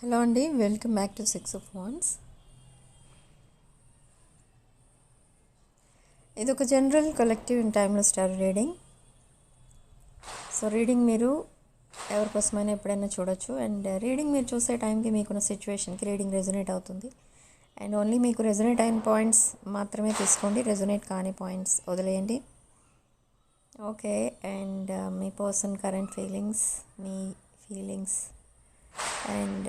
Hello అండి welcome back to six of wands. ఇది ఒక జనరల్ కలెక్టివ్ ఇన్ టైమ్లో స్టార్ రీడింగ్. సో రీడింగ్ మీరు ఎవరికోసమైనా ఎప్పుడైనా చూడొచ్చు. అండ్ రీడింగ్ మీరు చూసే టైంకి మీకున్న సిచ్యువేషన్కి రీడింగ్ రెజొనేట్ అవుతుంది. అండ్ ఓన్లీ మీకు రెజొనేట్ అయిన పాయింట్స్ మాత్రమే తీసుకోండి. రెజొనేట్ కాని పాయింట్స్ వదిలేయండి. ఓకే అండ్ మీ పర్సన్ కరెంట్ ఫీలింగ్స్ మీ ఫీలింగ్స్ అండ్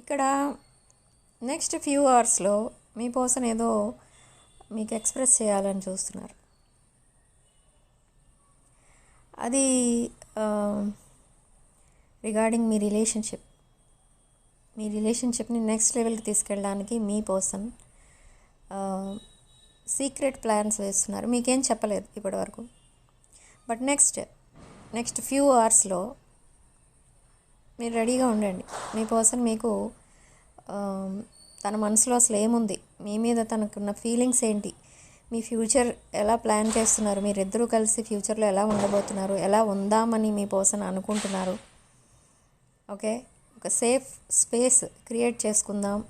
ఇక్కడ నెక్స్ట్ ఫ్యూ అవర్స్లో మీ పర్సన్ ఏదో మీకు ఎక్స్ప్రెస్ చేయాలని చూస్తున్నారు. అది రిగార్డింగ్ మీ రిలేషన్షిప్. మీ రిలేషన్షిప్ని నెక్స్ట్ లెవెల్కి తీసుకెళ్ళడానికి మీ పర్సన్ సీక్రెట్ ప్లాన్స్ వేస్తున్నారు. మీకేం చెప్పలేదు ఇప్పటివరకు. బట్ నెక్స్ట్ నెక్స్ట్ ఫ్యూ అవర్స్లో మీరు రెడీగా ఉండండి. మీ పర్సన్ మీకు తన మనసులో అసలు ఏముంది? మీ మీద తనకున్న ఫీలింగ్స్ ఏంటి? మీ ఫ్యూచర్ ఎలా ప్లాన్ చేస్తున్నారు? మీరిద్దరూ కలిసి ఫ్యూచర్లో ఎలా ఉండబోతున్నారు? ఎలా ఉందామని మీ పర్సన్ అనుకుంటున్నారు? ఓకే? ఒక సేఫ్ స్పేస్ క్రియేట్ చేసుకుందాం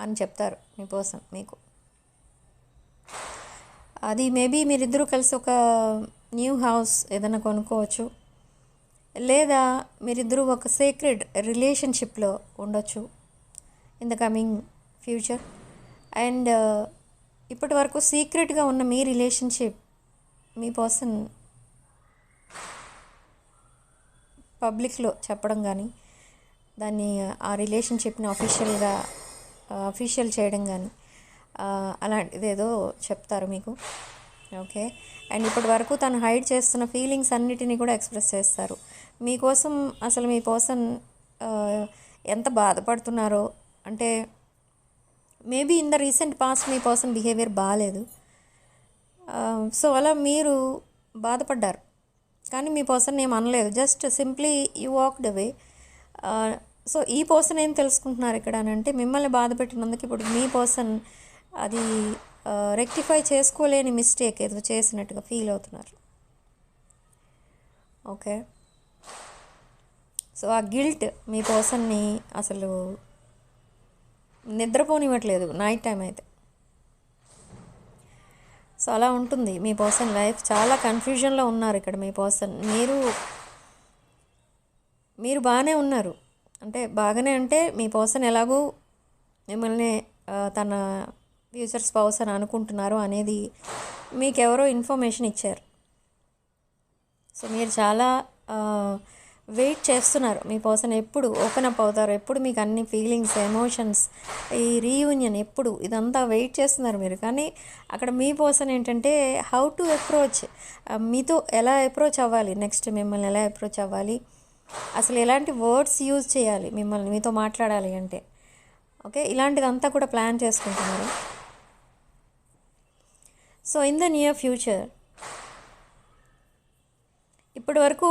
అని చెప్తారు మీ పర్సన్ మీకు. అది మేబీ మీరిద్దరూ కలిసి ఒక న్యూ హౌస్ ఏదైనా కొనుక్కోవచ్చు. లేదా మీరిద్దరూ ఒక సీక్రెట్ రిలేషన్షిప్లో ఉండొచ్చు in the coming future and ఇప్పటి వరకు సీక్రెట్గా ఉన్న మీ రిలేషన్షిప్ మీ పర్సన్ పబ్లిక్లో చెప్పడం కానీ దాన్ని ఆ రిలేషన్షిప్ని అఫీషియల్గా అఫీషియల్ చేయడం కానీ uh, అలాంటిది ఏదో చెప్తారు మీకు. ఓకే అండ్ ఇప్పటి వరకు తను హైడ్ చేస్తున్న ఫీలింగ్స్ అన్నిటినీ కూడా ఎక్స్ప్రెస్ చేస్తారు. మీకోసం అసలు మీ పర్సన్ ఎంత బాధపడుతున్నారో అంటే maybe in the recent past me person behaviour బాగాలేదు సో అలా మీరు బాధపడ్డారు. కానీ మీ పర్సన్ ఏం అనలేదు. Just simply you walked away. So ఈ పర్సన్ ఏం తెలుసుకుంటున్నారు ఇక్కడ అని అంటే మిమ్మల్ని బాధ పెట్టినందుకు ఇప్పుడు మీ పర్సన్ అది రెక్టిఫై చేసుకోలేని మిస్టేక్ ఏదో చేసినట్టుగా ఫీల్ అవుతున్నారు. ఓకే. సో ఆ గిల్ట్ మీ పర్సన్ని అసలు నిద్రపోనివ్వట్లేదు నైట్ టైం అయితే. సో అలా ఉంటుంది. మీ పర్సన్ లైఫ్ చాలా కన్ఫ్యూజన్లో ఉన్నారు ఇక్కడ మీ పర్సన్ మీరు మీరు బాగానే ఉన్నారు. అంటే బాగానే అంటే మీ పర్సన్ ఎలాగూ మిమ్మల్ని తన ఫ్యూచర్ స్పౌస్ అని అనుకుంటున్నారు అనేది మీకు ఎవరో ఇన్ఫర్మేషన్ ఇచ్చారు. సో మీరు చాలా వెయిట్ చేస్తున్నారు. మీ పర్సన్ ఎప్పుడు ఓపెన్ అప్ అవుతారు? ఎప్పుడు మీకు అన్ని ఫీలింగ్స్ ఎమోషన్స్ ఈ రీయూనియన్ ఎప్పుడు? ఇదంతా వెయిట్ చేస్తున్నారు మీరు. కానీ అక్కడ మీ పర్సన్ ఏంటంటే హౌ టు అప్రోచ్ మీతో ఎలా అప్రోచ్ అవ్వాలి? నెక్స్ట్ మిమ్మల్ని ఎలా అప్రోచ్ అవ్వాలి? అసలు ఎలాంటి వర్డ్స్ యూజ్ చేయాలి మిమ్మల్ని మీతో మాట్లాడాలి అంటే? ఓకే ఇలాంటిదంతా కూడా ప్లాన్ చేసుకుంటున్నారు. So in the near future ఇప్పటి వరకు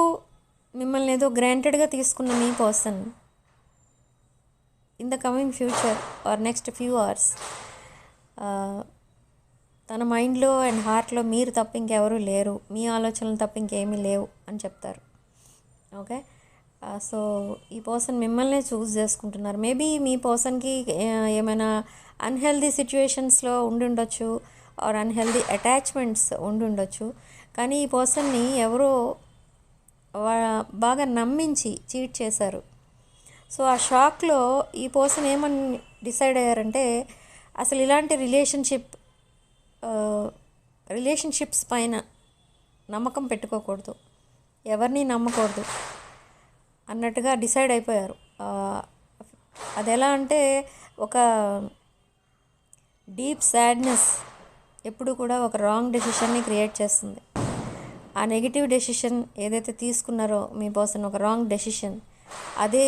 మిమ్మల్ని ఏదో గ్రాంటెడ్గా తీసుకున్న మీ person in the coming future or next few hours తన మైండ్లో అండ్ హార్ట్లో మీరు తప్ప ఇంకెవరూ లేరు. మీ ఆలోచనలు తప్ప ఇంకేమీ లేవు అని చెప్తారు. ఓకే సో ఈ పర్సన్ మిమ్మల్నే చూస్ చేసుకుంటున్నారు. మేబీ మీ పర్సన్కి ఏమైనా అన్హెల్దీ సిచ్యువేషన్స్లో ఉండి ఉండొచ్చు ఆర్ అన్హెల్దీ అటాచ్మెంట్స్ ఉండి ఉండొచ్చు కానీ ఈ పర్సన్ని ఎవరో బాగా నమ్మించి చీట్ చేశారు. సో ఆ షాక్లో ఈ పర్సన్ ఏమని డిసైడ్ అయ్యారంటే అసలు ఇలాంటి రిలేషన్షిప్ రిలేషన్షిప్స్ పైన నమ్మకం పెట్టుకోకూడదు. ఎవరిని నమ్మకూడదు అన్నట్టుగా డిసైడ్ అయిపోయారు. అది ఎలా అంటే ఒక డీప్ సాడ్నెస్ ఎప్పుడు కూడా ఒక రాంగ్ డెసిషన్ని క్రియేట్ చేస్తుంది. ఆ నెగిటివ్ డెసిషన్ ఏదైతే తీసుకున్నారో మీ పర్సన్ ఒక రాంగ్ డెసిషన్ అదే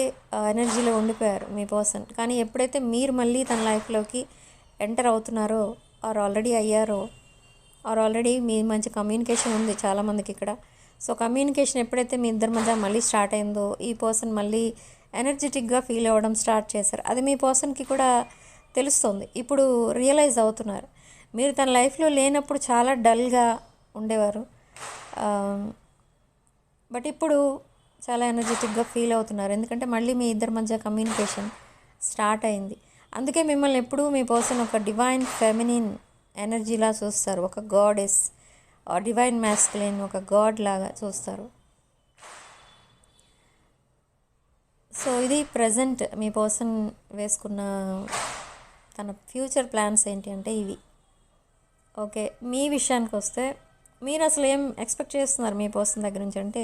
ఎనర్జీలో ఉండిపోయారు మీ పర్సన్ కానీ ఎప్పుడైతే మీరు మళ్ళీ తన లైఫ్లోకి ఎంటర్ అవుతున్నారో ఆర్ ఆల్రెడీ అయ్యారో ఆర్ ఆల్రెడీ మీ మంచి కమ్యూనికేషన్ ఉంది చాలామందికి ఇక్కడ. సో కమ్యూనికేషన్ ఎప్పుడైతే మీ ఇద్దరి మధ్య మళ్ళీ స్టార్ట్ అయిందో ఈ పర్సన్ మళ్ళీ ఎనర్జెటిక్గా ఫీల్ అవ్వడం స్టార్ట్ చేశారు. అది మీ పర్సన్కి కూడా తెలుస్తుంది. ఇప్పుడు రియలైజ్ అవుతున్నారు. మీరు తన లైఫ్లో లేనప్పుడు చాలా డల్గా ఉండేవారు. Um, బట్ ఇప్పుడు చాలా ఎనర్జెటిక్గా ఫీల్ అవుతున్నారు. ఎందుకంటే మళ్ళీ మీ ఇద్దరి మధ్య కమ్యూనికేషన్ స్టార్ట్ అయింది. అందుకే మిమ్మల్ని ఎప్పుడూ మీ పర్సన్ ఒక డివైన్ ఫెమినిన్ ఎనర్జీలా చూస్తారు. ఒక గాడెస్ డివైన్ మ్యాస్కులైన్ ఒక గాడ్ లాగా చూస్తారు. సో ఇది ప్రజెంట్ మీ పర్సన్ వేసుకున్న తన ఫ్యూచర్ ప్లాన్స్ ఏంటి అంటే ఇవి. ఓకే మీ విషయానికి వస్తే మీరు అసలు ఏం ఎక్స్పెక్ట్ చేస్తున్నారు మీ పర్సన్ దగ్గర నుంచి? అంటే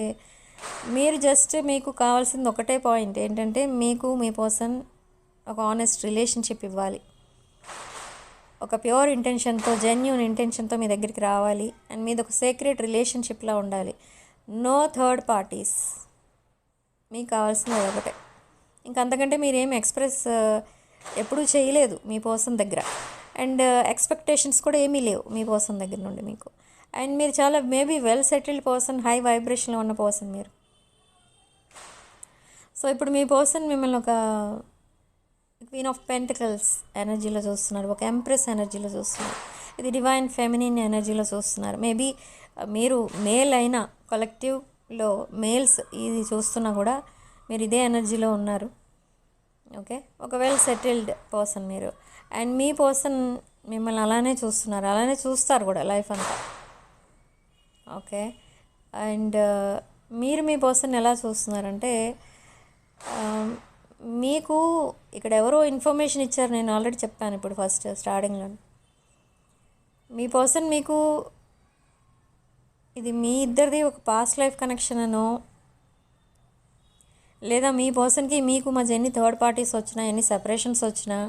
మీరు జస్ట్ మీకు కావాల్సింది ఒకటే పాయింట్ ఏంటంటే మీకు మీ పర్సన్ ఒక ఆనెస్ట్ రిలేషన్షిప్ ఇవ్వాలి. ఒక ప్యూర్ ఇంటెన్షన్తో జెన్యున్ ఇంటెన్షన్తో మీ దగ్గరికి రావాలి. అండ్ మీది ఒక సీక్రెట్ రిలేషన్షిప్లా ఉండాలి. నో థర్డ్ పార్టీస్ మీకు కావాల్సింది ఒకటే. ఇంకంతకంటే మీరేం ఎక్స్ప్రెస్ uh, ఎప్పుడూ చేయలేదు మీ పర్సన్ దగ్గర. అండ్ ఎక్స్పెక్టేషన్స్ uh, కూడా ఏమీ లేవు మీ పర్సన్ దగ్గర నుండి మీకు. అండ్ మీరు చాలా maybe well settled person high వైబ్రేషన్లో ఉన్న పర్సన్ మీరు. సో ఇప్పుడు మీ పర్సన్ మిమ్మల్ని ఒక క్వీన్ ఆఫ్ పెంటికల్స్ ఎనర్జీలో చూస్తున్నారు ఒక ఎంప్రెస్ ఎనర్జీలో చూస్తున్నారు ఇది డివైన్ ఫెమినిన్ ఎనర్జీలో చూస్తున్నారు. మేబీ మీరు మేల్ అయినా కలెక్టివ్లో మేల్స్ ఇది చూస్తున్నా కూడా మీరు ఇదే ఎనర్జీలో ఉన్నారు. ఓకే? ఒక వెల్ సెటిల్డ్ పర్సన్ మీరు. అండ్ మీ పర్సన్ మిమ్మల్ని అలానే చూస్తున్నారు అలానే చూస్తారు కూడా లైఫ్ అంతా. ఓకే. అండ్ మీరు మీ పర్సన్ ఎలా చూస్తున్నారంటే మీకు ఇక్కడ ఎవరో ఇన్ఫర్మేషన్ ఇచ్చారు నేను ఆల్రెడీ చెప్పాను ఇప్పుడు ఫస్ట్ స్టార్టింగ్లో. మీ పర్సన్ మీకు ఇది మీ ఇద్దరిది ఒక పాస్ట్ లైఫ్ కనెక్షన్ అనో లేదా మీ పర్సన్కి మీకు మధ్య ఎన్ని థర్డ్ పార్టీస్ వచ్చినా ఎన్ని సెపరేషన్స్ వచ్చినా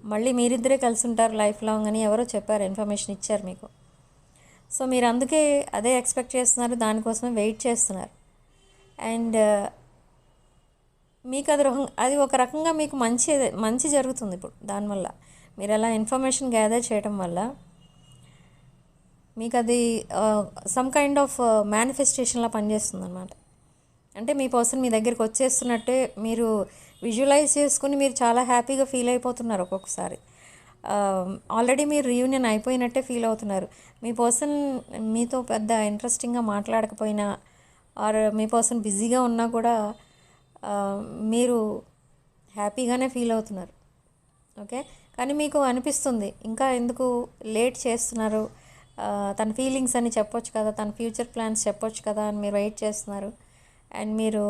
మళ్ళీ మీరిద్దరే కలిసి ఉంటారు లైఫ్ లాంగ్ అని ఎవరో చెప్పారు ఇన్ఫర్మేషన్ ఇచ్చారు మీకు. సో మీరు అందుకే అదే ఎక్స్పెక్ట్ చేస్తున్నారు దానికోసమే వెయిట్ చేస్తున్నారు. అండ్ uh, మీకు అది అది ఒక రకంగా మీకు మంచి మంచి జరుగుతుంది ఇప్పుడు దానివల్ల మీరు అలా ఇన్ఫర్మేషన్ గ్యాదర్ చేయడం వల్ల మీకు అది సమ్ కైండ్ ఆఫ్ మేనిఫెస్టేషన్లా పనిచేస్తుంది అనమాట అంటే మీ పర్సన్ మీ దగ్గరికి వచ్చేస్తున్నట్టే మీరు విజువలైజ్ చేసుకుని మీరు చాలా హ్యాపీగా ఫీల్ అయిపోతున్నారు ఒక్కొక్కసారి. ఆల్రెడీ మీరు రీయూనియన్ అయిపోయినట్టే ఫీల్ అవుతున్నారు. మీ పర్సన్ మీతో పెద్ద ఇంట్రెస్టింగ్గా మాట్లాడకపోయినా ఆర్ మీ పర్సన్ బిజీగా ఉన్నా కూడా మీరు హ్యాపీగానే ఫీల్ అవుతున్నారు. ఓకే కానీ మీకు అనిపిస్తుంది ఇంకా ఎందుకు లేట్ చేస్తున్నారు? తన ఫీలింగ్స్ అని చెప్పొచ్చు కదా తన ఫ్యూచర్ ప్లాన్స్ చెప్పొచ్చు కదా అని మీరు వెయిట్ చేస్తున్నారు. అండ్ మీరు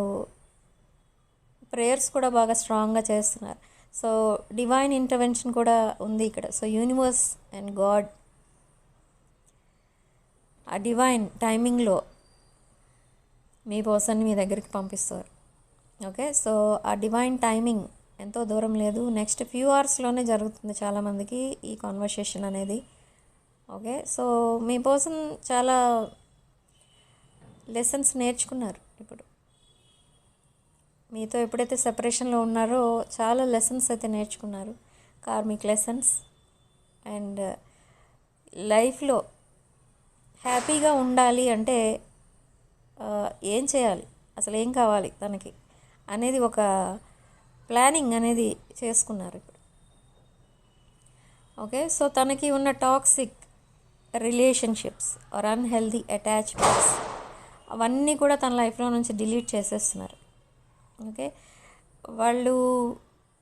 ప్రేయర్స్ కూడా బాగా స్ట్రాంగ్గా చేస్తున్నారు. సో డివైన్ ఇంటర్వెన్షన్ కూడా ఉంది ఇక్కడ. సో యూనివర్స్ అండ్ గాడ్ ఆ డివైన్ టైమింగ్లో మీ పర్సన్ మీ దగ్గరికి పంపిస్తారు. ఓకే సో ఆ డివైన్ టైమింగ్ ఎంతో దూరం లేదు. నెక్స్ట్ ఫ్యూ అవర్స్లోనే జరుగుతుంది చాలామందికి ఈ కాన్వర్సేషన్ అనేది. ఓకే సో మీ పర్సన్ చాలా లెసన్స్ నేర్చుకున్నారు ఇప్పుడు. మీతో ఎప్పుడైతే సెపరేషన్లో ఉన్నారో చాలా లెసన్స్ అయితే నేర్చుకున్నారు. కార్మిక్ లెసన్స్ అండ్ లైఫ్లో హ్యాపీగా ఉండాలి అంటే uh, ఏం చేయాలి? అసలు ఏం కావాలి తనకి? అనేది ఒక ప్లానింగ్ అనేది చేసుకున్నారు ఇప్పుడు. ఓకే సో తనకి ఉన్న toxic relationships or unhealthy attachments అవన్నీ కూడా తన లైఫ్లో నుంచి డిలీట్ చేసేస్తున్నారు. ఓకే? వాళ్ళు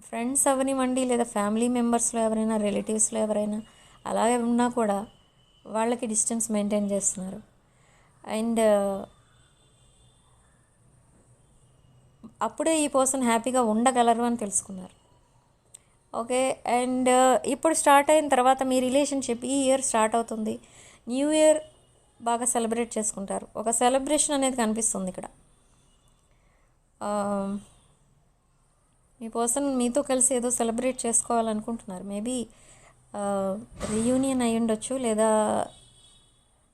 ఫ్రెండ్స్ అవనివ్వండి లేదా ఫ్యామిలీ మెంబర్స్లో ఎవరైనా రిలేటివ్స్లో ఎవరైనా అలాగే ఉన్నా కూడా వాళ్ళకి డిస్టెన్స్ మెయింటైన్ చేస్తున్నారు. అండ్ అప్పుడే ఈ పర్సన్ హ్యాపీగా ఉండగలరు అని తెలుసుకున్నారు. ఓకే? అండ్ ఇప్పుడు స్టార్ట్ అయిన తర్వాత మీ రిలేషన్షిప్ ఈ ఇయర్ స్టార్ట్ అవుతుంది. న్యూ ఇయర్ బాగా సెలబ్రేట్ చేసుకుంటారు. ఒక సెలబ్రేషన్ అనేది కనిపిస్తుంది ఇక్కడ. Um, మీ పర్సన్ మీతో కలిసి ఏదో సెలబ్రేట్ చేసుకోవాలనుకుంటున్నారు. మేబీ రీయూనియన్ uh, అయి ఉండొచ్చు లేదా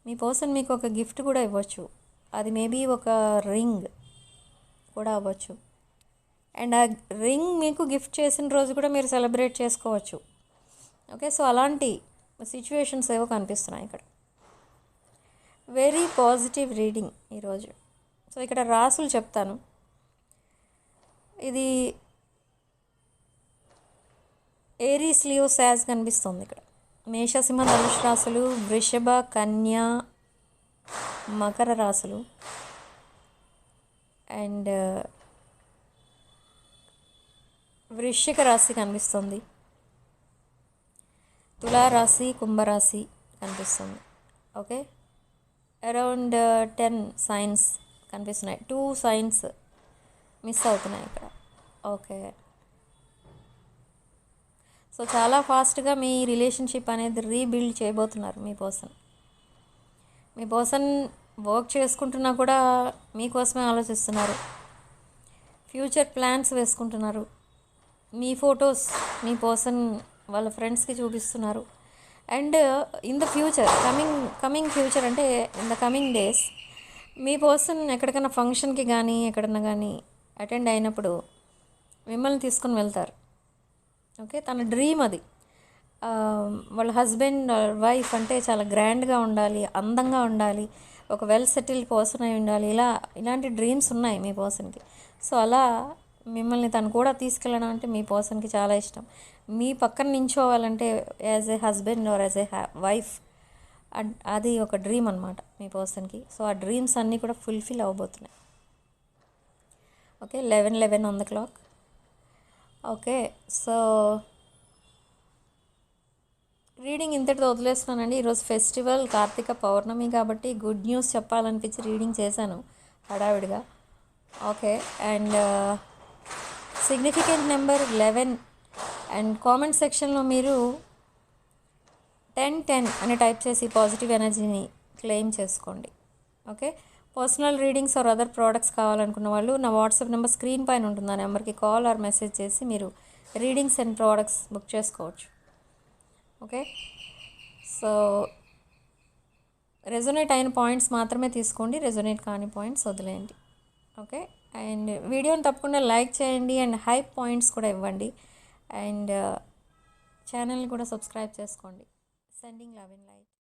మీ పర్సన్ మీకు ఒక గిఫ్ట్ కూడా ఇవ్వచ్చు. అది మేబీ ఒక రింగ్ కూడా అవ్వచ్చు. అండ్ ఆ రింగ్ మీకు గిఫ్ట్ చేసిన రోజు కూడా మీరు సెలబ్రేట్ చేసుకోవచ్చు. ఓకే సో అలాంటి సిచ్యువేషన్స్ ఏవో కనిపిస్తున్నాయి ఇక్కడ. వెరీ పాజిటివ్ రీడింగ్ ఈరోజు. సో ఇక్కడ రాసులు చెప్తాను. ఇది ఏరీస్ లియో శాజ్ కనిపిస్తుంది ఇక్కడ. మేషసింహ ధనుష్ రాసులు వృషభ కన్య మకర రాసులు అండ్ వృశ్చిక రాశి కనిపిస్తుంది. తులారాశి కుంభరాశి కనిపిస్తుంది. Okay? Around uh, ten signs కనిపిస్తున్నాయి. టూ సైన్స్ మిస్ అవుతున్నాయి ఇక్కడ. ఓకే. సో చాలా ఫాస్ట్గా మీ రిలేషన్షిప్ అనేది రీబిల్డ్ చేయబోతున్నారు మీ పర్సన్. మీ పర్సన్ వర్క్ చేసుకుంటున్నా కూడా మీకోసమే ఆలోచిస్తున్నారు. ఫ్యూచర్ ప్లాన్స్ వేసుకుంటున్నారు. మీ ఫొటోస్ మీ పర్సన్ వాళ్ళ ఫ్రెండ్స్కి చూపిస్తున్నారు. And in the future coming coming future అంటే ఇన్ ద కమింగ్ డేస్ మీ పర్సన్ ఎక్కడికైనా ఫంక్షన్కి కానీ ఎక్కడన్నా కానీ అటెండ్ అయినప్పుడు మిమ్మల్ని తీసుకుని వెళ్తారు. ఓకే తన డ్రీమ్ అది. వాళ్ళ హస్బెండ్ వైఫ్ అంటే చాలా గ్రాండ్గా ఉండాలి అందంగా ఉండాలి ఒక వెల్ సెటిల్డ్ పర్సన్ అయి ఉండాలి ఇలా ఇలాంటి డ్రీమ్స్ ఉన్నాయి మీ పర్సన్కి. సో అలా మిమ్మల్ని తను కూడా తీసుకెళ్ళడం అంటే మీ పర్సన్కి చాలా ఇష్టం. మీ పక్కన నించోవాలంటే as a husband or as a wife అది ఒక డ్రీమ్ అనమాట మీ పర్సన్కి. సో ఆ డ్రీమ్స్ అన్నీ కూడా fulfil అవ్వబోతున్నాయి. Okay eleven eleven on the clock okay so reading ఇంతటితో వదిలేస్తున్నానండి. ఈరోజు ఫెస్టివల్ కార్తీక పౌర్ణమి కాబట్టి గుడ్ న్యూస్ చెప్పాలనిపించి రీడింగ్ చేశాను హడావిడిగా. Okay and significant number eleven and comment సెక్షన్లో మీరు టెన్ టెన్ అని టైప్ చేసి పాజిటివ్ ఎనర్జీని క్లెయిమ్ చేసుకోండి. Okay personal readings or other products కావాలనుకున్న వాళ్ళు నా వాట్సాప్ నెంబర్ స్క్రీన్ పైన ఉంటుంది ఆ నెంబర్కి కాల్ ఆర్ మెసేజ్ చేసి మీరు రీడింగ్స్ అండ్ ప్రోడక్ట్స్ బుక్ చేసుకోవచ్చు. ఓకే? సో రెజొనేట్ అయిన పాయింట్స్ మాత్రమే తీసుకోండి రెజొనేట్ కాని పాయింట్స్ వదిలేయండి. ఓకే? అండ్ వీడియోని తప్పకుండా లైక్ చేయండి అండ్ హై పాయింట్స్ కూడా ఇవ్వండి. అండ్ ఛానల్ని కూడా సబ్స్క్రైబ్ చేసుకోండి. Sending love in like